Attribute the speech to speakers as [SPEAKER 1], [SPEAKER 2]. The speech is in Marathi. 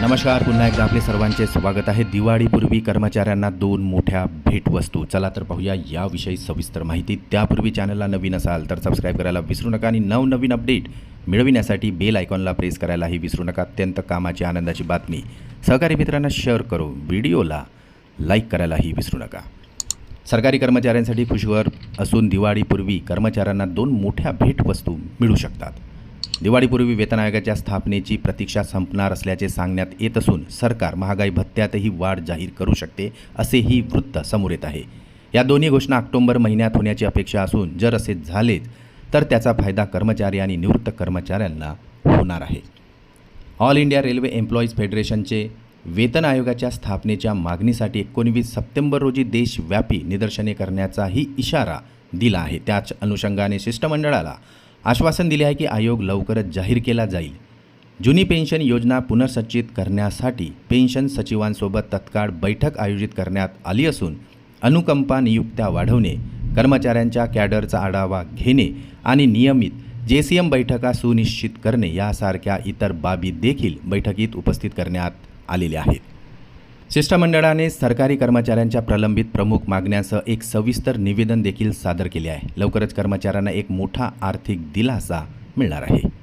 [SPEAKER 1] नमस्कार पुन्हा एकदा आपले सर्वांचे स्वागत आहे. दिवाळीपूर्वी कर्मचाऱ्यांना दोन मोठ्या भेटवस्तू. चला तर पाहूया याविषयी सविस्तर माहिती. त्यापूर्वी चॅनलला नवीन असाल तर सबस्क्राईब करायला विसरू नका आणि नवनवीन अपडेट मिळविण्यासाठी बेल आयकॉनला प्रेस करायलाही विसरू नका. अत्यंत कामाची आनंदाची बातमी. सहकारी मित्रांना शेअर करू. व्हिडिओला लाईक करायलाही विसरू नका. सरकारी कर्मचाऱ्यांसाठी खुशवर असून दिवाळीपूर्वी कर्मचाऱ्यांना दोन मोठ्या भेटवस्तू मिळू शकतात. दिवाळीपूर्वी वेतन आयोगाच्या स्थापनेची प्रतीक्षा संपणार असल्याचे सांगण्यात येत असून सरकार महागाई भत्त्यातही वाढ जाहीर करू शकते असेही वृत्त समोर येत आहे. या दोन्ही घोषणा ऑक्टोबर महिन्यात होण्याची अपेक्षा असून जर असे झालेच तर त्याचा फायदा कर्मचारी आणि निवृत्त कर्मचाऱ्यांना होणार आहे. ऑल इंडिया रेल्वे एम्प्लॉईज फेडरेशनचे वेतन आयोगाच्या स्थापनेच्या मागणीसाठी एकोणवीस सप्टेंबर रोजी देशव्यापी निदर्शने करण्याचाही इशारा दिला आहे. त्याच अनुषंगाने शिष्टमंडळाला आश्वासन दिले आहे की आयोग लवकरच जाहीर केला जाईल. जुनी पेन्शन योजना पुनर्संचित करण्यासाठी पेन्शन सचिवांसोबत तत्काळ बैठक आयोजित करण्यात आली असून अनुकंपा नियुक्त्या वाढवणे कर्मचाऱ्यांच्या कॅडरचा आढावा घेणे आणि नियमित जे सी एम बैठका सुनिश्चित करणे यासारख्या इतर बाबी देखील बैठकीत उपस्थित करण्यात आलेल्या आहेत. शिष्टमंडळाने सरकारी कर्मचाऱ्यांच्या प्रलंबित प्रमुख मागण्यांसह एक सविस्तर निवेदन देखील सादर केले आहे. लवकरच कर्मचाऱ्यांना एक मोठा आर्थिक दिलासा मिळणार आहे.